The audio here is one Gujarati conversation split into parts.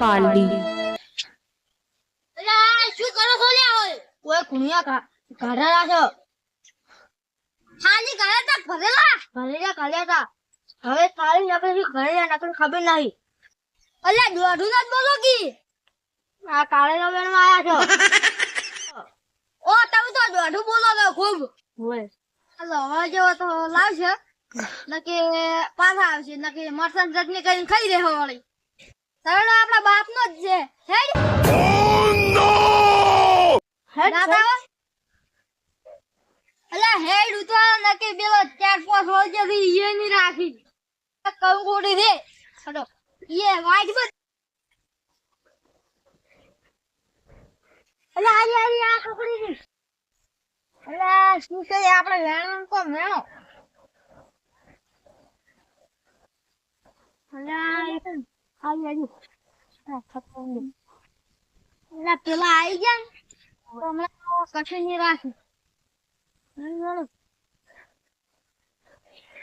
પાલડી અલા શું કરો છો લ્યા ઓય કોઈ કુણિયા કાઢા રાખો ખાલી ઘરે તો ભરેલા ભરેલા કાઢ્યા હતા. હવે તારી નકલ ઘરે નકલ ખબર નહીં. અલ્યા દોઢું ના બોલો કી? આ કાળે વેણમાં આવ્યા છો? ઓ તમે તો દોઢું બોલો છો ખૂબ. હોય હલો હવે જેવો તો લાવશે નકે પાછા આવશે નકે મરસાની ચટણી કરીને ખાઈ દેવો વળી. સગડો આપણા બાપ નો જ છે. હેડ. હેડ ના તાવ અલા હેડ ઉતવા નકે પેલો ચાર પાંચ વર્ષથી એ ની રાખી. કંકોડી દે એ વાઈટ બસ અલા આરી આરી આ કપડી અલા શું છે આપણે વેણો કો વેણો? અલા હા ખતમ અલા પેલા આવી ગયા ને તો હમણાં કશું નહીં રાખી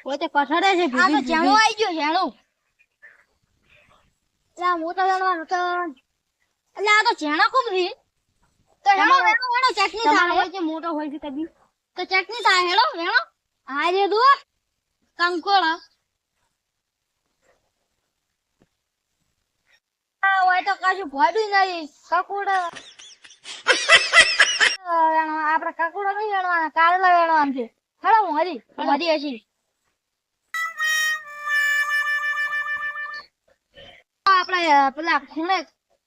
પોતે કઠડે છે આ તો જેણો આવી ગયો જેણો એટલે આ મોટો જાણવાનો તો એટલે આ તો જેણા ખૂબ છે. તો હેડો વેણો વેણો ચટણી થાય. છે મોટો હોય છે કદી તો ચટણી થાય હેડો વેણો આ રે દો કંકોળ. હોય તો કશું ભોડું નહીં કકુડ. આપણે કકુડો નહીં વેણવાના કારેલા વેણવાના છે. હેડો હું હરી હરી હશી આપણે અ, પેલા ખૂણે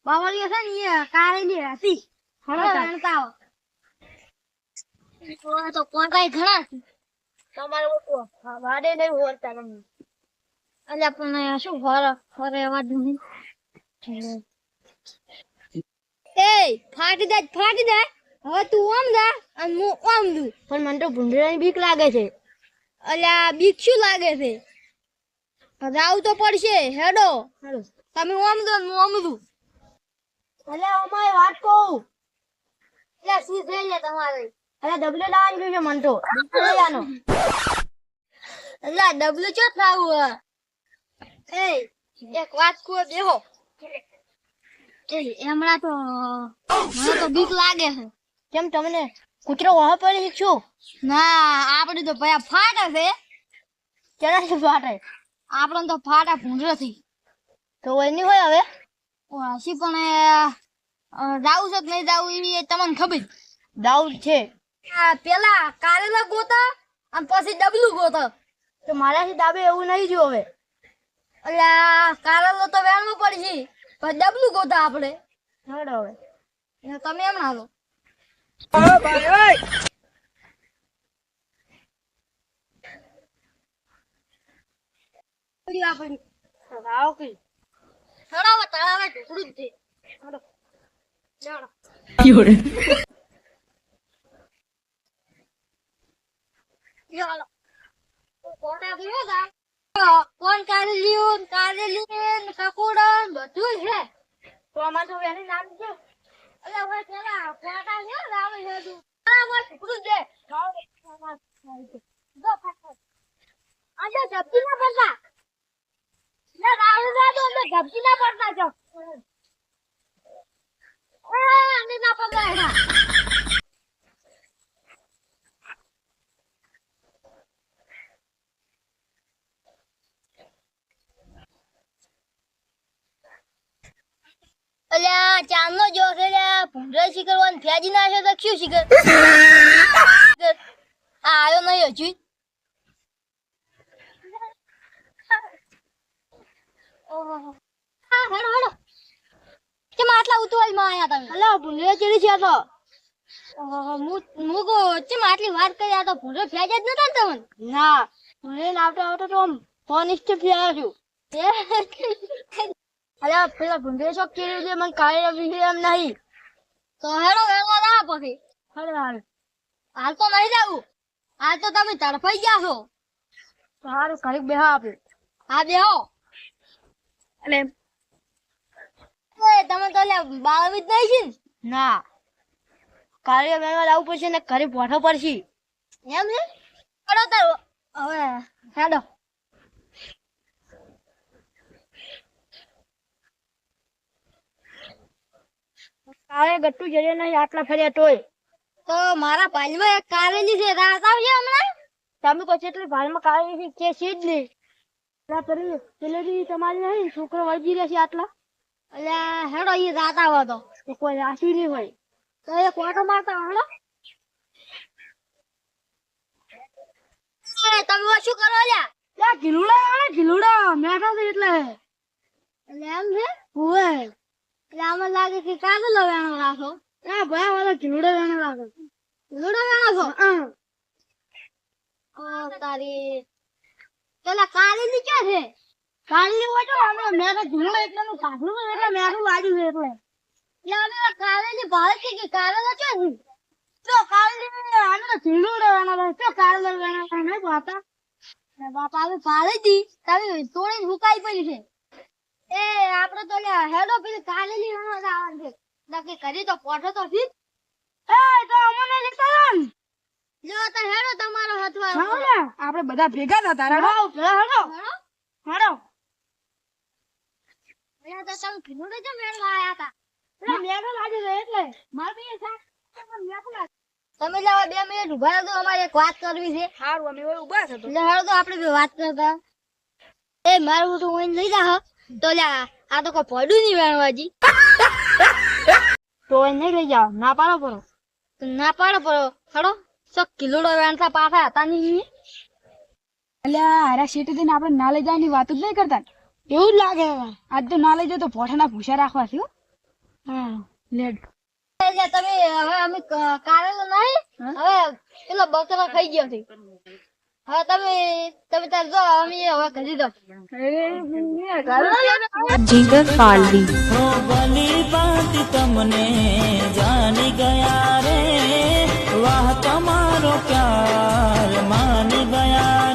બાવળીઓ છે ને એ કારેલી હતી હળો. વેણતા આવો. તો તો કોંટાઈ ઘણા. તમારે વાડે નહીં હોરતા તમને અલ્યા પણ શું ફરે ફરે જ નહીં. એ ફાટી દે ફાટી દે. હવે તું આમ જા અને હું આમ દઉં. પણ મને તો ભૂંડરાની બીક લાગે છે. અલ્યા બીક શું લાગે છે? રાવ તો પડશે હેડો. તમે આમ દો હું આમ દઉં. અલે અમારે વાત કહું. એટલે શું છે લે તમારે? અલ્યા ડબલો લાવવાનું જોઈશે મને તો. ડબલે અલ્યા ડબલું ચો થાવું એ એક વાત કહો દેહો હમણાં તો મને તો બીક લાગે છે. કેમ તમને કૂતરો વાહ પડી શીખશો ના આપણે તો ભયા ફાટા છે. કેના છે ફાટે? આપણે તો ફાટા ભૂંડરથી. તો એની હોય હવે? હસી પણ દાવું છે કે નહીં જાવું એ તમને ખબર. દાઉદ છે. આ પેલા કારેલા ગોતા અને પછી ડબલું ગોતા. તો મારાથી દાબે એવું નહીં જો હવે. આ કારેલો તો વેણમાં પડશે. પછી ડબલું ગોતા આપણે. તમે એમ ના આપણી આવો કે તળાવે તળાવે ઢોકળું જ છે? કોણ કારેલીઓ ને કારેલી ને કકોડા બધું છે. તો તો એની નામ છે. અલે, હવે પેલા કોટા છે રાવે છે તું બરાબર ઢોકળું જ દે જો ફટાફટ. આજે ઝપકી ના પડતા ના રાવે જા તો અમે ઝપકી ના પડતા જો અમે ના પકડાય ના અલ્યા ચાંદનો જો છે ભૂંડરા શિખર વાન ફ્યાજી નાખ્યો તો ક્યુ શિખર? આ આયો નહીં હજુ. હા હેડો હેડો. કેમ આટલા ઉતવાલમાં આયા તમે? હલો ભૂંડે ચડી છે તો. ચેમ આટલી વાત કરી? આ તો ભૂંડરો ફ્યાજ જ નતા ને તમને ના ભૂંડે આવતો આવતો તો આમ ફોન છું અલા પેલા ભૂંડે શોખ ચડી છે મને કાલે રમી એમ નહીં. તો હેડો વેણવા ના પછી. હાલ હાલ હાલ તો નહીં જાવું. હાલ તો તમે તડફાઈ ગયા છો. સારું ઘડીક બેહા આપે હા બેહો. અને તમે તો લે બાળવી જ નહીં છે ના? કાલે મેળવા લાવવું પડશે ને ઘરે પોઠો પડશે. એમ છે? હેડો હવે હેડો. આ ગટ્ટુ જડે નહીં આટલા ફર્યા તોય. તો મારા ભાઈમાં એક કારેલી છે રાત આવજે હમણાં. તમે કહો છો એટલે ભાલમાં છે કે છે જ નહીં. પેલા પેલી પેલેથી તમારી નહીં છોકરો વળગી રહેશે આટલા. એટલે હેડો ઈ રાત આવો તો કોઈ રાશી નહીં હોય. તો એ કોટો મારતા હેડો. એ, તમે શું કરો લ્યા લ્યા ગીલુડા આવે ગીલુડા મેઠા છે એટલે. એટલે એમ છે? હોવે આમાં લાગે કે રાખો. ભાઈ વાળા વેણે વેણો છો? ઓ તારી. પેલા કારેલી ક્યાં છે? કાલની હોય તો અમે એટલે નું એટલે એટલે. એટલે ભાવે છે કે કારેલો ક્યાં છે? તો આને વેણે તો કાલ વેણે લાગે નહીં અરે બાપા. હવે ભાળે દી તોડીને હુકાઈ પડી છે. એ આપણે તો હેડો પેલી કારેલી વેણો આવવાનું છે. નક્કી કરી તો પોઠો તો ઠીક એ તો અમને લેતા જો તો હેડો તમારો હથવાર હા ને આપણે બધા ભેગા થતા તારા હડો પેલા હેડો. હેડો. મેં તો તમે કીધું ને મેળ લાયા હતા એટલે મેઠો લાગે છે એટલે. માર બી સા તમે લાવો બે મિનિટ ઊભા રહો અમારે એક વાત કરવી છે. સારું અમે ઊભા થતો એટલે હેડો તો આપણે વાત કરતા. એ મારું તો હું લઈ જા તો લ્યા આ તો કોઈ પડ્યું નહીં વેણવાજી. તો નહીં લઈ જાઓ ના પાડો પડો ના પાડો પડો હેડો સો કિલોડો વેણતા પાછા હતા નહીં અલ્યા હારા શેઠી થઈને આપણે ના લઈ જવાની વાત જ નહીં કરતા. એવું જ લાગે આજ તો ના લઈ જાવ તો પોઠાના ભૂસા રાખવા છે હો. લેટ તમે હવે અમે કારેલો નહીં હવે પેલો બકરો ખાઈ ગયો છે. હા તમે તમે તાર જો અમે હવે કરી દો. જીગર પાલડી હો ભલી વાત તમને જાણી ગયા રે. વાહ તમારો પ્યાર માની ગયા